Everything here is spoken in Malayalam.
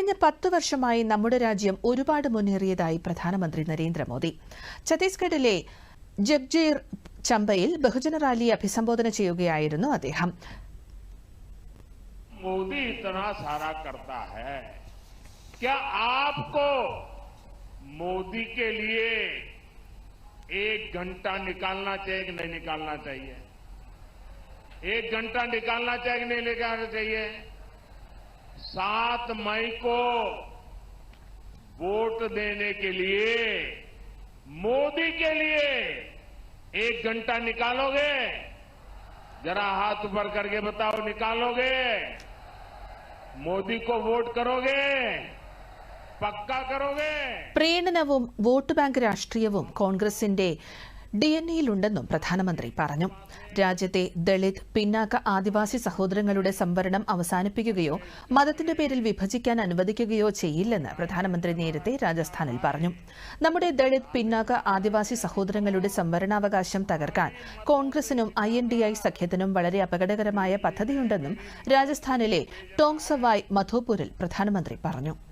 ഇനി 10 വർഷമായി നമ്മുടെ രാജ്യം ഒരുപാട് മുന്നേറിയതായി പ്രധാനമന്ത്രി നരേന്ദ്ര മോദി. ഛത്തീസ്ഗഡിലെ ജഗ്ജീർ ചമ്പയിൽ ബഹുജന റാലി അഭിസംബോധന ചെയ്യുകയായിരുന്നു അദ്ദേഹം. മോദി നടസാര കർതാ है क्या आपको मोदी के लिए 1 घंटा निकालना चाहिए कि नहीं निकालना चाहिए 1 घंटा निकालना चाहिए कि नहीं लेकर चाहिए सात मई को वोट देने के लिए मोदी के लिए एक घंटा निकालोगे जरा हाथ ऊपर करके बताओ निकालोगे मोदी को वोट करोगे पक्का करोगे പ്രേരണനവും वोट बैंक राष्ट्रीय कांग्रेस ഡി എൻ എയിലുണ്ടെന്നും പ്രധാനമന്ത്രി പറഞ്ഞു രാജ്യത്തെ ദളിത് പിന്നാക്ക ആദിവാസി സഹോദരങ്ങളുടെ സംവരണം അവസാനിപ്പിക്കുകയോ മതത്തിന്റെ പേരിൽ വിഭജിക്കാൻ അനുവദിക്കുകയോ ചെയ്യില്ലെന്ന് പ്രധാനമന്ത്രി നേരത്തെ രാജസ്ഥാനിൽ പറഞ്ഞു നമ്മുടെ ദളിത് പിന്നാക്ക ആദിവാസി സഹോദരങ്ങളുടെ സംവരണാവകാശം തകർക്കാൻ കോൺഗ്രസിനും ഐ എൻ ഡി ഐ സഖ്യത്തിനും വളരെ അപകടകരമായ പദ്ധതിയുണ്ടെന്നും രാജസ്ഥാനിലെ ടോങ്സവായ് മധോപൂരിൽ പ്രധാനമന്ത്രി പറഞ്ഞു